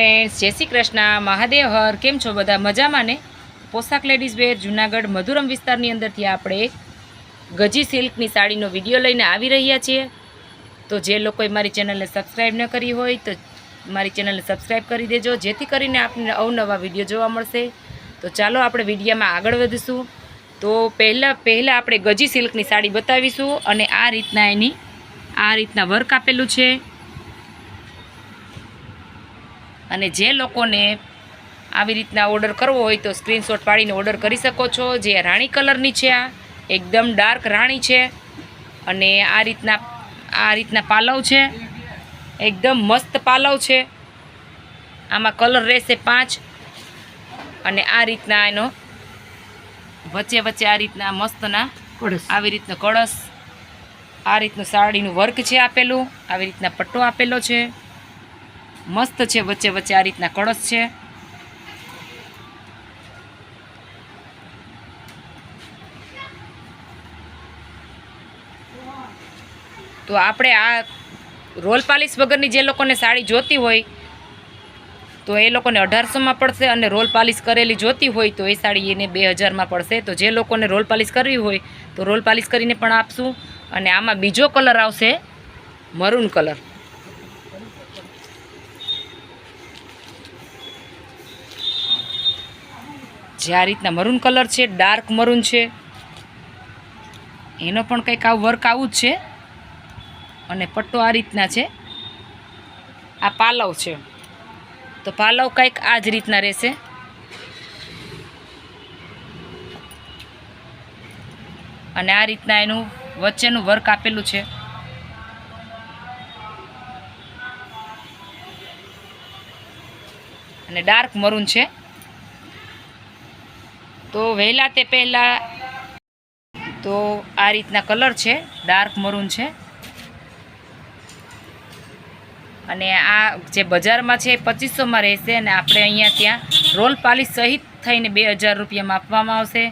Friends જય શ્રી કૃષ્ણ, મહાદેવ હર, કેમ છો બધા? મજામાં ને? પોશાક લેડીઝ વેર, જુનાગઢ, મધુરમ વિસ્તારની અંદરથી આપણે ગજી સિલ્કની સાડીનો વીડિયો લઈને આવી રહ્યા છીએ. તો જે લોકોએ મારી ચેનલને સબસ્ક્રાઈબ ન કરી હોય તો મારી ચેનલને સબસ્ક્રાઈબ કરી દેજો, જેથી કરીને આપણને અવનવા વીડિયો જોવા મળશે. તો ચાલો આપણે વિડીયામાં આગળ વધીશું. તો પહેલાં પહેલાં આપણે ગજી સિલ્કની સાડી બતાવીશું અને આ રીતના એની, આ રીતના વર્ક આપેલું છે. અને જે લોકોને આવી રીતના ઓર્ડર કરવો હોય તો સ્ક્રીનશોટ પાડીને ઓર્ડર કરી શકો છો. જે રાણી કલરની છે આ એકદમ ડાર્ક રાણી છે અને આ રીતના આ રીતના પાલવ છે. એકદમ મસ્ત પાલવ છે. આમાં કલર રહેશે પાંચ અને આ રીતના એનો વચ્ચે વચ્ચે આ રીતના મસ્તના આવી રીતનો કળશ. આ રીતનું સાડીનું વર્ક છે આપેલું. આવી રીતના પટ્ટો આપેલો છે. મસ્ત છે વચ્ચે વચ્ચે આ રીતના કળશ છે. તો આપણે આ રોલ પાલિશ વગરની જે લોકોને સાડી જોતી હોય, તો એ લોકોને અઢારસોમાં પડશે અને રોલ પાલિશ કરેલી જોતી હોય, તો એ સાડી એને બે હજારમાં પડશે. તો જે લોકોને રોલ પાલિશ કરવી હોય, તો રોલ પાલિશ કરીને પણ આપશું. અને આમાં બીજો કલર આવશે મરૂન કલર. જે આ રીતના મરૂન કલર છે ડાર્ક મરૂન છે. એનો પણ કંઈક આવું વર્ક આવું જ છે. અને પટ્ટો આ રીતના છે. આ પાલવ છે. તો પાલવ કંઈક આ જ રીતના રહેશે. અને આ રીતના એનું વચ્ચેનું વર્ક આપેલું છે. અને ડાર્ક મરૂન છે. તો વહેલા તે પહેલાં તો આ રીતના કલર છે, ડાર્ક મરૂન છે. અને આ જે બજારમાં છે એ પચીસોમાં રહેશે અને આપણે અહીંયા ત્યાં રોલ પાલિશ સહિત થઈને બે હજાર રૂપિયામાં આપવામાં આવશે.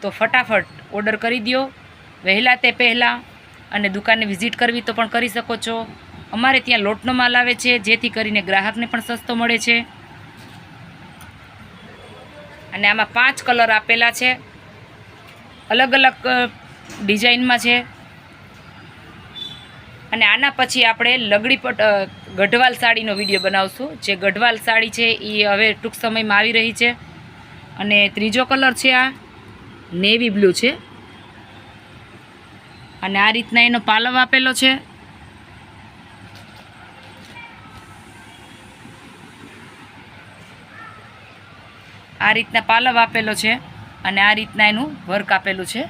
તો ફટાફટ ઓર્ડર કરી દો. વહેલા તે પહેલાં અને દુકાને વિઝિટ કરવી તો પણ કરી શકો છો. અમારે ત્યાં લોટનો માલ આવે છે, જેથી કરીને ગ્રાહકને પણ સસ્તો મળે છે. અને આમાં પાંચ કલર આપેલા છે. અલગ અલગ ડિઝાઇનમાં છે. અને આના પછી આપણે લગડી પટ ગઢવાલ સાડીનો વીડિયો બનાવશું. જે ગઢવાલ સાડી છે એ હવે ટૂંક સમયમાં આવી રહી છે. અને ત્રીજો કલર છે આ નેવી બ્લુ છે. અને આ રીતના એનો પાલવ આપેલો છે. આ રીતના પાલવ આપેલો છે અને આ રીતના એનું વર્ક આપેલું છે.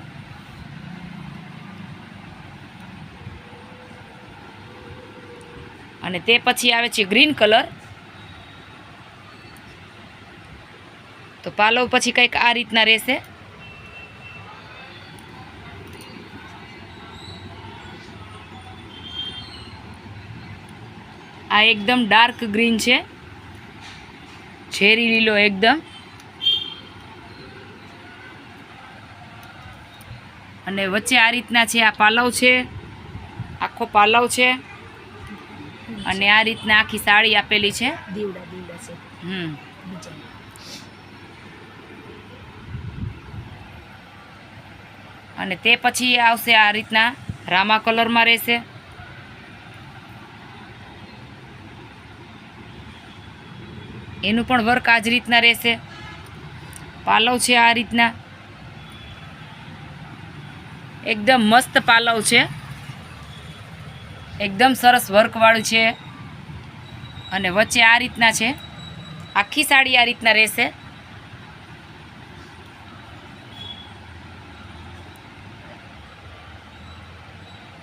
અને તે પછી આવે છે ગ્રીન કલર. તો પાલવ પછી કંઈક આ રીતના રહેશે. આ એકદમ ડાર્ક ગ્રીન છે. ઝેરી લીલો એકદમ. અને વચ્ચે આ રીતના છે આ પાલવ છે આખો પાલવ છે. અને આ રીતના આખી સાડી આપેલી છે. દીવડા દીવડા છે. હમ. અને તે પછી આવશે આ રીતના રામા કલરમાં રહેશે. એનું પણ વર્ક આ જ રીતના રહેશે. પાલવ છે આ રીતના. એકદમ મસ્ત પાલવ છે. એકદમ સરસ વર્કવાળું છે. અને વચ્ચે આ રીતના છે. આખી સાડી આ રીતના રહેશે.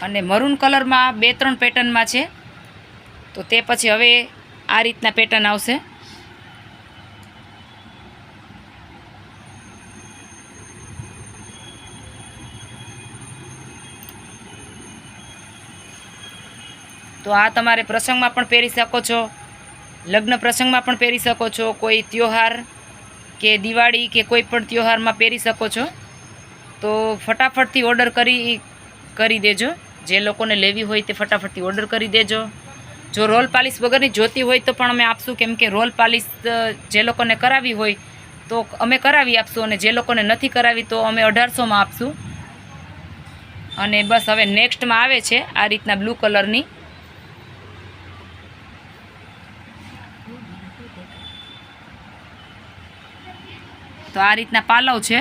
અને મરૂન કલરમાં બે ત્રણ પેટર્નમાં છે. તો તે પછી હવે આ રીતના પેટર્ન આવશે. તો આ તમારે પ્રસંગમાં પણ પહેરી શકો છો. લગ્ન પ્રસંગમાં પણ પહેરી શકો છો. કોઈ ત્યોહાર કે દિવાળી કે કોઈ પણ ત્યોહારમાં પહેરી શકો છો. તો ફટાફટથી ઓર્ડર કરી કરી દેજો. જે લોકોને લેવી હોય તે ફટાફટથી ઓર્ડર કરી દેજો. જો રોલ પાલિશ વગરની જોતી હોય તો પણ અમે આપશું. કેમ કે રોલ પાલિશ જે લોકોને કરાવી હોય તો અમે કરાવી આપશું અને જે લોકોને નથી કરાવી તો અમે અઢારસોમાં આપશું. અને બસ હવે નેક્સ્ટમાં આવે છે આ રીતના બ્લુ કલરની તો આ રીતના પાલવ છે.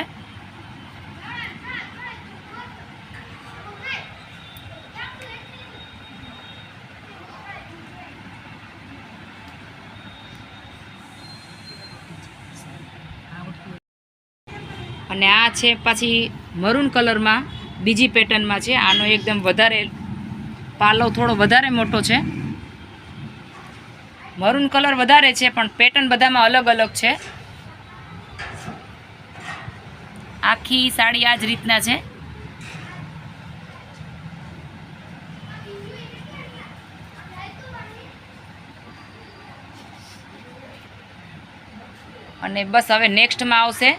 અને આ છે પાછી મરૂન કલરમાં, બીજી પેટર્નમાં છે. આનો એકદમ વધારે પાલવ થોડો વધારે મોટો છે. મરૂન કલર વધારે છે, પણ પેટર્ન બધામાં અલગ અલગ છે. આખી સાડી આ જ રીતના છે. અને બસ હવે નેક્સ્ટમાં આવશે.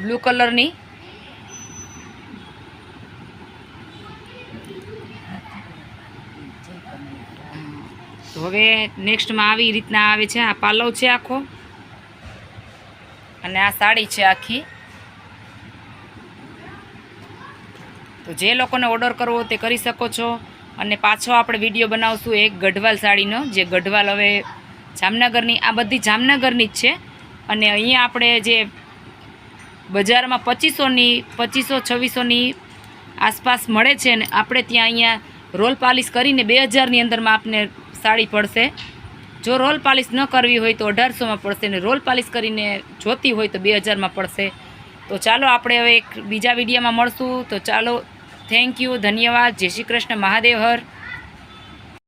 બ્લુ કલરની. હવે નેક્સ્ટમાં આવી રીતના આવે છે. આ પાલવ છે આખો. અને આ સાડી છે આખી. તો જે લોકોને ઓર્ડર કરવો તે કરી શકો છો. અને પાછો આપણે વીડિયો બનાવશું એક ગઢવાલ સાડીનો. જે ગઢવાલ હવે જામનગરની, આ બધી જામનગરની જ છે. અને અહીંયા આપણે જે બજારમાં પચીસોની, પચીસો, છવ્વીસોની આસપાસ મળે છે ને આપણે ત્યાં અહીંયા રોલ પાલિશ કરીને બે હજારની અંદરમાં આપને સાડી પડશે. જો રોલ પાલિશ ન કરવી હોય તો અઢારસોમાં પડશે ને રોલ પાલિશ કરીને જોતી હોય તો બે હજારમાં પડશે. તો ચાલો આપણે હવે એક બીજા વિડીયોમાં મળશું. તો ચાલો થેન્ક યુ ધન્યવાદ. જય શ્રી કૃષ્ણ, મહાદેવ હર.